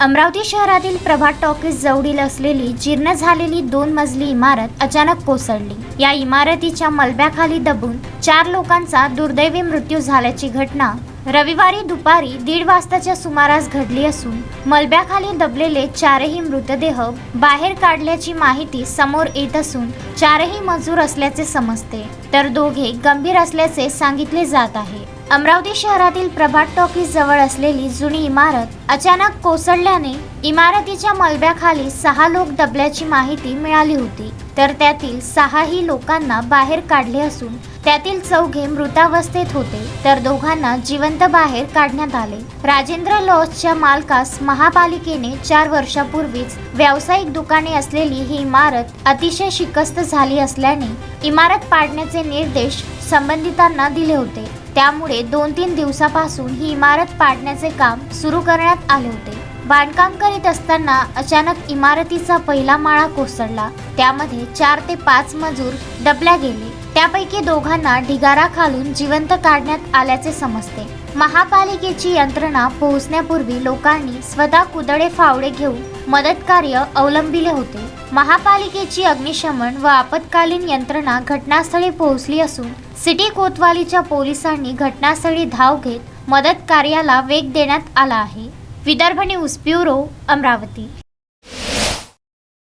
अमरावती शहरातील प्रभात टॉकीज जवळील असलेली जीर्ण झालेली दोन मजली इमारत अचानक कोसळली. या इमारतीच्या मलब्याखाली दबून चार लोकांचा दुर्दैवी मृत्यू झाल्याची घटना रविवारी दुपारी दीड वाजताच्या सुमारास घडली असून मलब्याखाली दबलेले चारही मृतदेह बाहेर काढल्याची माहिती समोर येत असून चारही मजूर असल्याचे समजते. तर दोघे गंभीर असल्याचे सांगितले जात आहे. अमरावती शहरातील प्रभात टॉकीज जवळ असलेली जुनी इमारत अचानक कोसळल्याने इमारतीच्या मलब्याखाली सहा लोक दबल्याची माहिती मिळाली होती. तर त्यातील सहाही लोकांना बाहेर काढले असून त्यातील चौघे मृतावस्थेत होते. तर दोघांना जिवंत बाहेर काढण्यात आले. राजेंद्र लॉजच्या मालकास महापालिकेने चार वर्षापूर्वीच व्यावसायिक दुकाने असलेली ही इमारत अतिशय शिकस्त झाली असल्याने इमारत पाडण्याचे निर्देश संबंधितांना दिले होते. त्यामुळे दोन तीन दिवसापासून ही इमारत पाडण्याचे काम सुरू करण्यात आले होते. बांधकाम करीत असताना अचानक इमारतीचा पहिला माळा कोसळला. त्यामध्ये चार ते पाच मजूर दबल्या गेले. त्यापैकी दोघांना ढिगारा खालून जिवंत काढण्यात आल्याचे समजते. महापालिकेची यंत्रणा पोहोचण्यापूर्वी लोकांनी स्वतः कुदळे फावडे घेऊन मदतकार्य अवलंबिले होते. महापालिकेची अग्निशमन व आपत्कालीन यंत्रणा घटनास्थळी पोहोचली असून सिटी कोतवालीच्या पोलिसांनी घटनास्थळी धाव घेत मदत कार्याला वेग देण्यात आला आहे. Vidarbha news bureau Amravati.